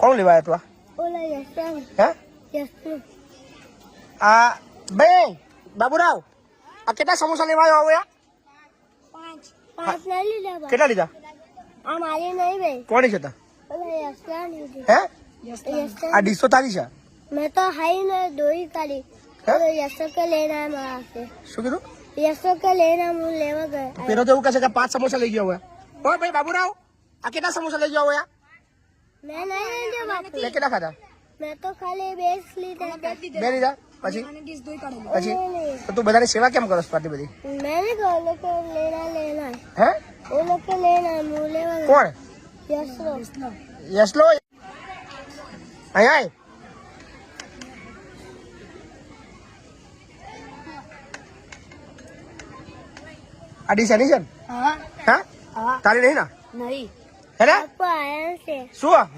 કોણ લેવા આવ્યા તું હે? આ બે બાબુરાવ આ કેટલા સમોસા લેવા આવ્યો હવે આ? પાંચ. પાંચ ના લીધા બા. કેટલા લીધા? આ મારી નહીં ભાઈ કોની છે હે? આ ડીસો તારી છે? મેં તો હાઈ ને દોઈ કાઢી. યશો કે લેને મારા હાથે. શું કીધું? યશો કે લેને હું લેવા ગયા. પેલો તો એવું કહે છે કે પાંચ સમોસા લઈ ગયો હવે ભાઈ બાબુરાવ આ કેટલા સમોસા લઈ ગયો આ? મેં નહીં લીધા બાપુ. તે કેટલા ખાધા? મેં તો ખાલી બેસ લીધા બે લીધા? પછી? પછી? તો તું બધાની સેવા કેમ કરો આટલી બધી? મેં નહીં કહો લોકો લેના લેના હે? ઓ લોકો લેના હું લેવા કોણ? યસલો યસલો આય આય. આ ડીશ એની છે હા. હા? હા. તારી નહીં ના? નહીં. હે ને બાપુ આયા છે. શું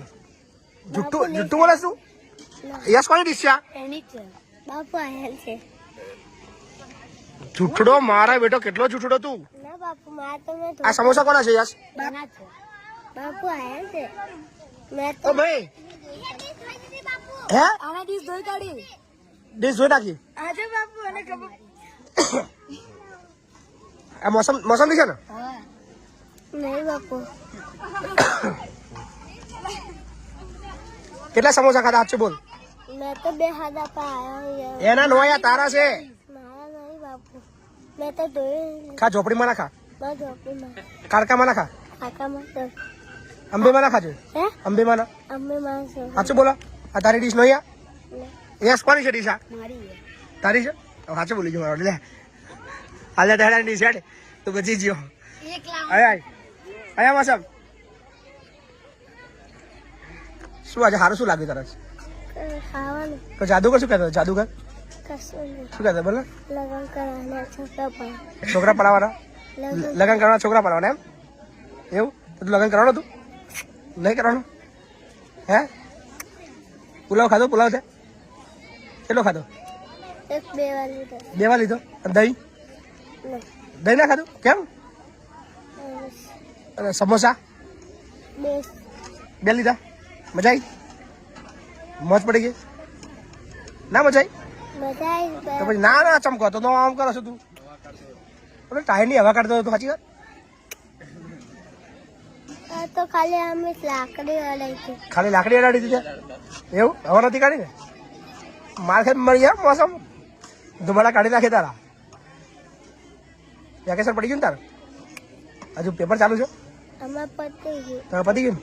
જુઠ્ઠું જુઠ્ઠું બોલે શું? યસ કોની ડીશ છે બાપુ આયા છે. જુઠ્ઠડો મારા બેટો કેટલો જુઠડો તું? ના બાપુ માર તો મેં આ સમોસા કોના છે યસ બના છે. બાપુ આયા છે. મેં તો ભાઈ. હે? આના ડીશ ધોઈ કાઢી. ડીશ જોઈ નાખી? આજે બાપુ અને ખબર આ મોસમ મોસમ છે ને? નહીં બાપુ. કેટલા સમોસા ખાધા? આજ બોલ. મેં તો બે હાથા પર આયા એના નોયા તારા છે? મારા નહીં બાપુ. મેં તો ધોઈ ખા ઝોપડીમાં ના ખા. ના ઝોપડીમાં. કાડકામાં ના ખા? કાકામાં તો. અંબેમાં ના ખાજો? હે? અંબેમાં ના? માં માણસો સાચું બોલો. આ તારી ડીશ નોયા? યસ કોની છે ડીશ આ? મારી તારી છે? સાચું બોલી ગયો મારો. લે. હાલે તારા ડીશ હેડ. તું બચી ગયો. એક લાવ આય આય. આયા મોસમ શું આજે સારું શું લાગ્યું તારા તો જાદુગર શું કહેતા? જાદુગર? શું કહેતા? બોલો. છોકરા પડાવવાના? લગ્ન કરવાના છોકરા પડાવવાના એમ? એવું? તો તું લગ્ન કરવાનું તું? નહીં કરવાનું? હે? પુલાવ ખાધો? પુલાવ છે? કેટલો ખાધો? બે વાર લીધો. દહીં? દહીં ના ખાધું? કેમ? અને સમોસા? બે લીધા? મજા આવી મોજ પડી ગઈ? ના મજા આવી તો પછી ના ના ચમકો તો આમ કરો છો તું. ઓલે ટાયરની હવા કાઢતો હતો સાચી વાત? તો ખાલી અમે લાકડી હતી ખાલી લાકડી અડાડી દીધી એવું? હવા નથી કાઢી ને? માર ખેત મળી ગયા મોસમ? ધુમાડા કાઢી નાખે તારા. વેકેશન પડી ગયું ને તારે? હજુ પેપર ચાલુ છે? અમાર પતી ગયું તારે પતી ગયું?